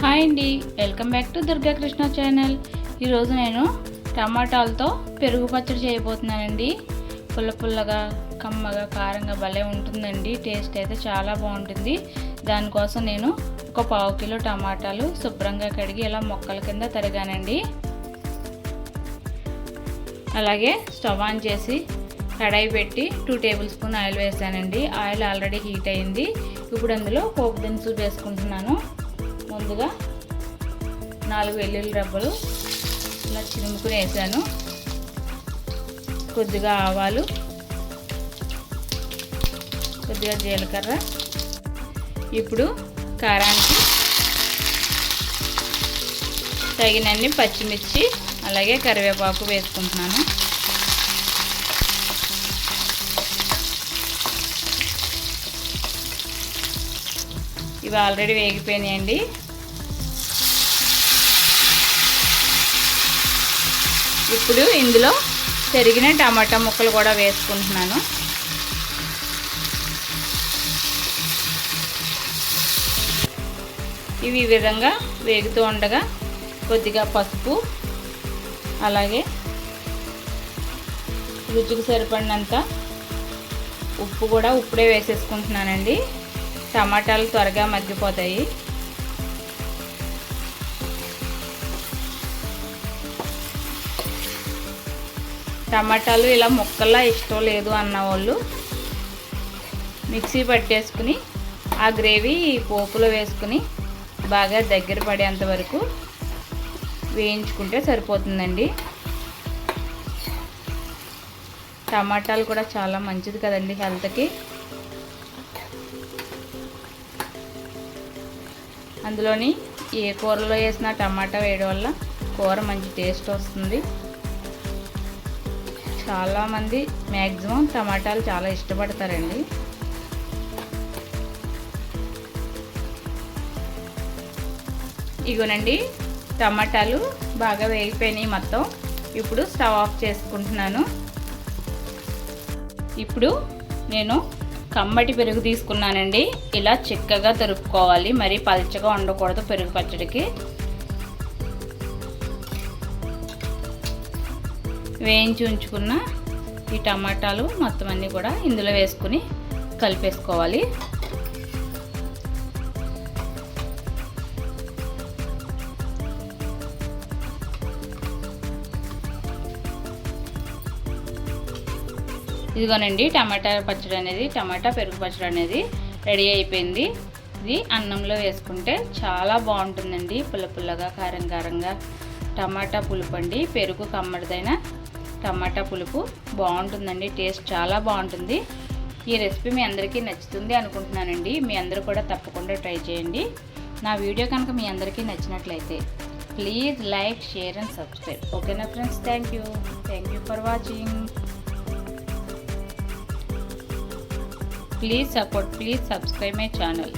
Hi అండి welcome back to Durga Krishna channel. ఈరోజు నేను టమాటాలతో పెరుగు పచ్చడి చేయబోతున్నానండి. పుల్ల పుల్లగా కమ్మగా కారంగా భలే ఉంటుందండి. టేస్ట్ అయితే చాలా బాగుంటుంది. దానికోసం నేను ఒక పావు కిలో టమాటాలు శుభ్రంగా కడిగి ఇలా మొక్కల కింద తరిగానండి. అలాగే స్టవ్ ఆన్ చేసి కడాయి పెట్టి టూ టేబుల్ స్పూన్ ఆయిల్ వేసానండి. ఆయిల్ ఆల్రెడీ హీట్ అయింది. ఇప్పుడు అందులో పోపు దినుసులు వేసుకుంటున్నాను. ముందుగా నాలుగు వెల్లుల్లి రబ్బలు ఇలా చిరుముకుని వేసాను. కొద్దిగా ఆవాలు కొద్దిగా జీలకర్ర. ఇప్పుడు కారానికి తగినన్ని పచ్చిమిర్చి అలాగే కరివేపాకు వేసుకుంటున్నాను. ఇవి ఆల్రెడీ వేగిపోయినాయండి. ఇప్పుడు ఇందులో పెరిగిన టమాటా ముక్కలు కూడా వేసుకుంటున్నాను. ఇవి ఈ విధంగా వేగుతూ ఉండగా కొద్దిగా పసుపు అలాగే రుచికి సరిపడినంత ఉప్పు కూడా ఉప్పుడే వేసేసుకుంటున్నానండి. టమాటాలు త్వరగా మగ్గిపోతాయి. టమాటాలు ఇలా ముక్కల్లా ఇష్టం లేదు అన్న వాళ్ళు మిక్సీ పట్టేసుకుని ఆ గ్రేవీ పోపులో వేసుకుని బాగా దగ్గర పడేంత వరకు వేయించుకుంటే సరిపోతుందండి. టమాటాలు కూడా చాలా మంచిది కదండి హెల్త్కి. అందులోని ఏ కూరలో వేసిన టమాటా వేయడం వల్ల కూర మంచి టేస్ట్ వస్తుంది. చాలామంది మ్యాక్సిమం టమాటాలు చాలా ఇష్టపడతారండి. ఇగోనండి టమాటాలు బాగా వేగిపోయినాయి మొత్తం. ఇప్పుడు స్టవ్ ఆఫ్ చేసుకుంటున్నాను. ఇప్పుడు నేను కమ్మటి పెరుగు తీసుకున్నానండి. ఇలా చిక్కగా తరుపుకోవాలి మరీ పల్చగా ఉండకూడదు పెరుగు పచ్చడికి. వేయించి ఉంచుకున్న ఈ టమాటాలు మొత్తం అన్నీ కూడా ఇందులో వేసుకుని కలిపేసుకోవాలి. ఇదిగోనండి టమాటా పచ్చడి అనేది టమాటా పెరుగు పచ్చడి అనేది రెడీ అయిపోయింది. ఇది అన్నంలో వేసుకుంటే చాలా బాగుంటుందండి. పుల్ల పుల్లగా కారం కారంగా టమాటా పులుపు అండి. పెరుగు కమ్మడిదైన టమాటా పులుపు. బాగుంటుందండి టేస్ట్ చాలా బాగుంటుంది. ఈ రెసిపీ మీ అందరికీ నచ్చుతుంది అనుకుంటున్నానండి. మీ అందరూ కూడా తప్పకుండా ట్రై చేయండి. నా వీడియో కనుక మీ అందరికీ నచ్చినట్లయితే please like share and subscribe. ఓకేనా friends? Thank you. Thank you for watching. Please support please subscribe my channel.